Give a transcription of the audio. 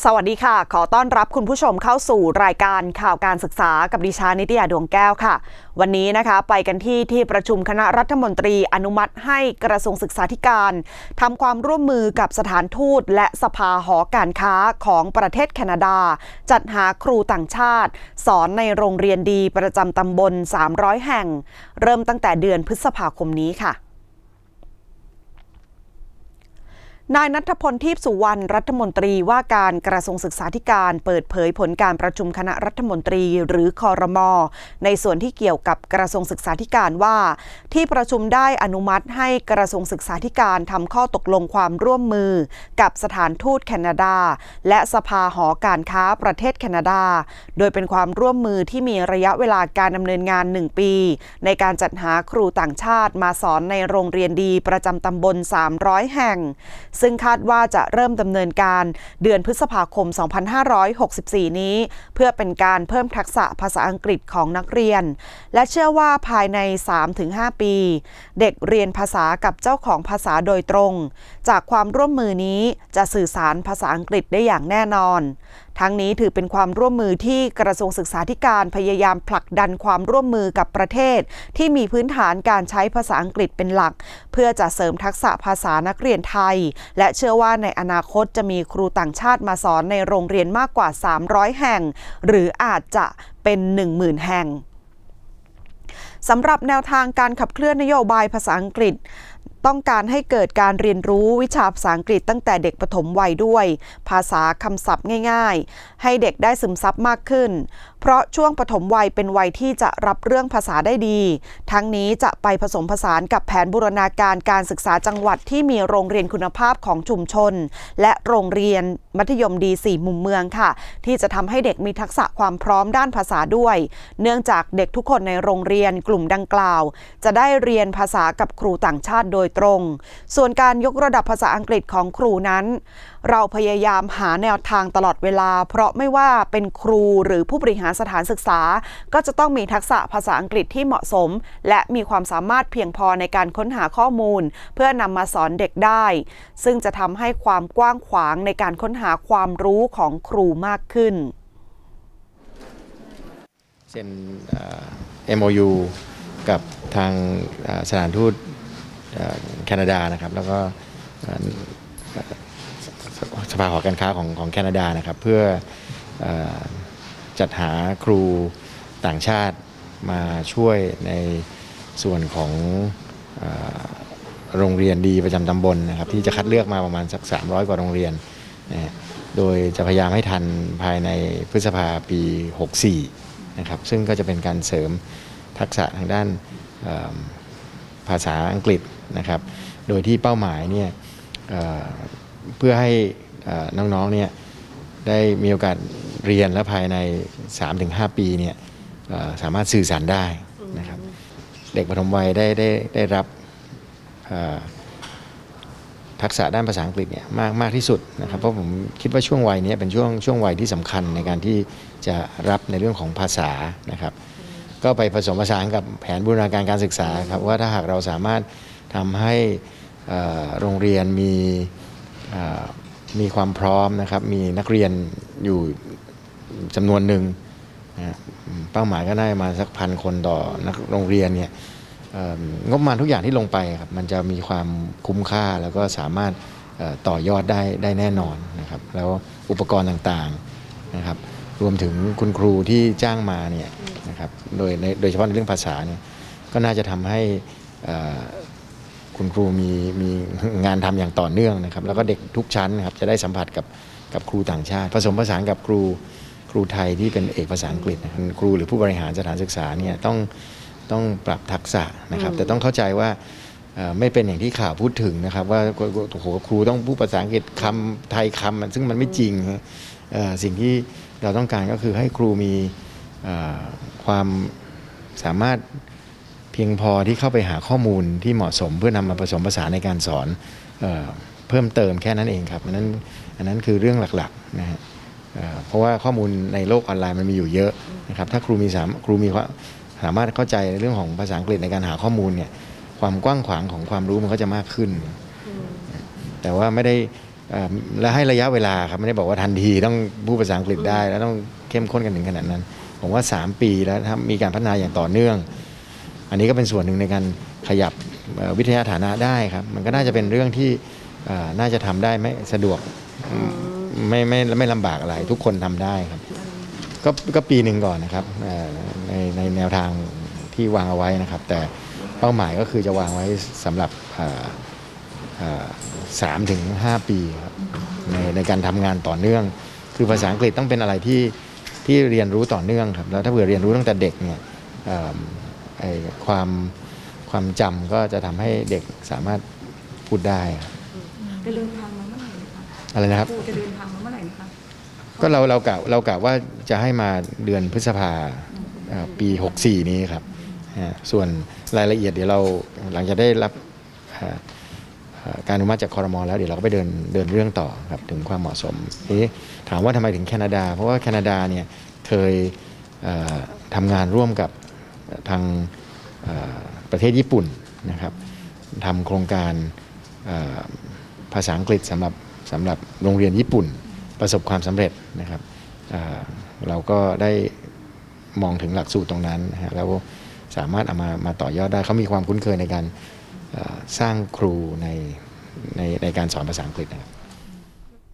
สวัสดีค่ะ ขอต้อนรับคุณผู้ชมเข้าสู่รายการข่าวการศึกษากับดิฉันนิตยาดวงแก้วค่ะ วันนี้นะคะไปกันที่ที่ประชุมคณะรัฐมนตรีอนุมัติให้กระทรวงศึกษาธิการทำความร่วมมือกับสถานทูตและสภาหอการค้าของประเทศแคนาดา จัดหาครูต่างชาติ สอนในโรงเรียนดีประจำตำบล 300 แห่ง เริ่มตั้งแต่เดือนพฤษภาคมนี้ค่ะ นายนัทพลทีพสุวรรณรัฐมนตรีว่าการกระทรวงศึกษาธิการเปิดเผยผลการประชุมคณะรัฐมนตรีหรือคอรมอในส่วนที่เกี่ยวกับกระทรวงศึกษาธิการว่า ที่ประชุมได้อนุมัติให้กระทรวงศึกษาธิการทำข้อตกลงความร่วมมือ กับสถานทูตแคนาดา และสภาหอการค้าประเทศแคนาดา โดยเป็นความร่วมมือที่มีระยะเวลาการดำเนินงาน 1 ปี ในการจัดหาครูต่างชาติมาสอนในโรงเรียนดีประจำตำบล 300 แห่งซึ่งคาดว่าจะเริ่มดำเนินการเดือนพฤษภาคม 2564 นี้ เพื่อเป็นการเพิ่มทักษะภาษาอังกฤษของนักเรียน และเชื่อว่าภายใน 3-5 ปี เด็กเรียนภาษากับเจ้าของภาษาโดยตรง จากความร่วมมือนี้จะสื่อสารภาษาอังกฤษได้อย่างแน่นอนทั้งนี้ถือเป็นความร่วมมือที่กระทรวงศึกษาธิการพยายามผลักดันความร่วมมือกับประเทศ ที่มีพื้นฐานการใช้ภาษาอังกฤษเป็นหลัก เพื่อจะเสริมทักษะภาษานักเรียนไทย และเชื่อว่าในอนาคตจะมีครูต่างชาติมาสอนในโรงเรียนมากกว่า 300 แห่ง หรืออาจจะเป็น 10,000 แห่งสำหรับแนวทางการขับเคลื่อนนโยบายภาษาอังกฤษ ต้องการให้เกิดการเรียนรู้วิชาภาษาอังกฤษตั้งแต่เด็กปฐมวัยด้วย ภาษาคำศัพท์ง่าย ๆ ให้เด็กได้ซึมซับมากขึ้น เพราะช่วงปฐมวัยเป็นวัยที่จะรับเรื่องภาษาได้ดี ทั้งนี้จะไปผสมผสานกับแผนบูรณาการการศึกษาจังหวัดที่มีโรงเรียนคุณภาพของชุมชน และโรงเรียนมัธยมดีสี่มุมเมืองค่ะ ที่จะทำให้เด็กมีทักษะความพร้อมด้านภาษาด้วย เนื่องจากเด็กทุกคนในโรงเรียนกลุ่มดังกล่าว จะได้เรียนภาษากับครูต่างชาติโดยตรง ส่วนการยกระดับภาษาอังกฤษของครูนั้น เราพยายามหาแนวทางตลอดเวลา เพราะไม่ว่าเป็นครูหรือผู้บริหารสถานศึกษา ก็จะต้องมีทักษะภาษาอังกฤษที่เหมาะสม และมีความสามารถเพียงพอในการค้นหาข้อมูล เพื่อนำมาสอนเด็กได้ ซึ่งจะทำให้ความกว้างขวางในการค้นหาความรู้ของครูมากขึ้นเซ็นเอ่อ MOU กับทางสถานทูตแคนาดานะครับ แล้วก็ สภาหอการค้าของของแคนาดานะครับ เพื่ออจัดหาครูต่างชาติมาช่วยในส่วนของอโรงเรียนดีประจำตำบลนะครับ ที่จะคัดเลือกมาประมาณสัก 300 กว่าโรงเรียนนะโดยจะพยายามให้ทันภายในพฤษภาปี 64 นะครับ ซึ่งก็จะเป็นการเสริมทักษะทางด้านภาษาอังกฤษนะครับ โดยที่เป้าหมายเนี่ยเเพื่อให้ น้องๆเนี่ยได้มีโอกาสเรียนและภายใน 3-5 ปีเนี่ยสามารถสื่อสารได้นะครับเด็กปฐมวัยได้ได้ได้รับทักษะด้านภาษาอังกฤษเนี่ยมากมากที่สุดนะครับเพราะผมคิดว่าช่วงวัยนี้เป็นช่วงช่วงวัยที่สำคัญในการที่จะรับในเรื่องของภาษานะครับก็ไปผสมผสานกับแผนบูรณาการการศึกษาครับว่าถ้าหากเราสามารถทำให้โรงเรียนมี มีความพร้อมนะครับ มีนักเรียนอยู่จำนวนหนึ่งนะเป้าหมายก็ได้มาสักพันคนต่อนักโรงเรียนเนี่ยงบประมาณทุกอย่างที่ลงไปครับมันจะมีความคุ้มค่าแล้วก็สามารถต่อยอดได้ได้แน่นอนนะครับ แล้วอุปกรณ์ต่างๆนะครับ รวมถึงคุณครูที่จ้างมาเนี่ยนะครับโดยโดยเฉพาะในเรื่องภาษาเนี่ยก็น่าจะทำให้อ่อ คุณครูมีมีงานทำอย่างต่อเนื่องนะครับ แล้วก็เด็กทุกชั้นนะครับจะได้สัมผัสกับกับครูต่างชาติ ผสมผสานกับครูครูไทยที่เป็นเอกภาษาอังกฤษครูหรือผู้บริหารสถานศึกษาเนี่ยต้องต้องปรับทักษะนะครับ แต่ต้องเข้าใจว่าไม่เป็นอย่างที่ข่าวพูดถึงนะครับ ว่าโอ้โหครูต้องพูดภาษาอังกฤษคำไทยคำซึ่งมันไม่จริงสิ่งที่เราต้องการก็คือให้ครูมีความสามารถ เพียงพอที่เข้าไปหาข้อมูลที่เหมาะสม เพื่อนำมาผสมผสานในการสอนเออเพิ่มเติมแค่นั้นเองครับอันนั้นอันนั้นคือเรื่องหลักๆนะฮะเเพราะว่าข้อมูลในโลกออนไลน์มันมีอยู่เยอะนะครับถ้าครูมีสามครูมีความสามารถเข้าใจเรื่องของภาษาอังกฤษในการหาข้อมูลเนี่ยความกว้างขวางของความรู้มันก็จะมากขึ้น แต่ว่าไม่ได้และให้ระยะเวลาครับไม่ได้บอกว่าทันทีต้องพูดภาษาอังกฤษได้ แล้วต้องเข้มข้นกันถึงขนาดนั้น ผมว่า 3 ปีแล้วถ้ามีการพัฒนาอย่างต่อเนื่อง อันนี้ก็เป็นส่วนหนึ่งในการขยับเอ่อวิทยาฐานะได้ครับ มันก็น่าจะเป็นเรื่องที่เอ่อน่าจะทำได้ไม่สะดวกไม่ไม่ไม่ลำบากอะไรทุกคนทำได้ครับ ก็ก็ปีหนึ่งก่อนนะครับเอ่อในในแนวทางที่วางเอาไว้นะครับ แต่เป้าหมายก็คือจะวางไว้สำหรับเอ่อเอ่อสามถึงห้าปีครับในในการทำงานต่อเนื่อง คือภาษาอังกฤษต้องเป็นอะไรที่ที่เรียนรู้ต่อเนื่องครับแล้วถ้าเผื่อเรียนรู้ตั้งแต่เด็กเนี่ยเอ่อไอ ความความจำก็จะทำให้เด็กสามารถพูดได้ครับจะเดินทางมาเมื่อไหร่นะคะอะไรนะครับครูจะเดินทางมาเมื่อไหร่นะคะ ก็เราเรากะเรากะว่าจะให้มาเดือนพฤษภาเอ่อปี 64 นี้ครับฮะส่วนรายละเอียดเดี๋ยวเราหลังจากได้รับเอ่อเอ่อการอนุมัติจากคอรมอแล้วเดี๋ยวเราก็ไปเดินเดินเรื่องต่อครับถึงความเหมาะสมทีนี้ถามว่าทำไมถึงแคนาดา เพราะว่าแคนาดาเนี่ยเคยเอ่อทำงานร่วมกับ ทางประเทศญี่ปุ่นนะครับทำโครงการภาษาอังกฤษสำหรับสำหรับโรงเรียนญี่ปุ่นประสบความสำเร็จนะครับเราก็ได้มองถึงหลักสูตรตรงนั้นนะฮะแล้วสามารถเอามามาต่อยอดได้เขามีความคุ้นเคยในการสร้างครูในในในการสอนภาษาอังกฤษนะครับ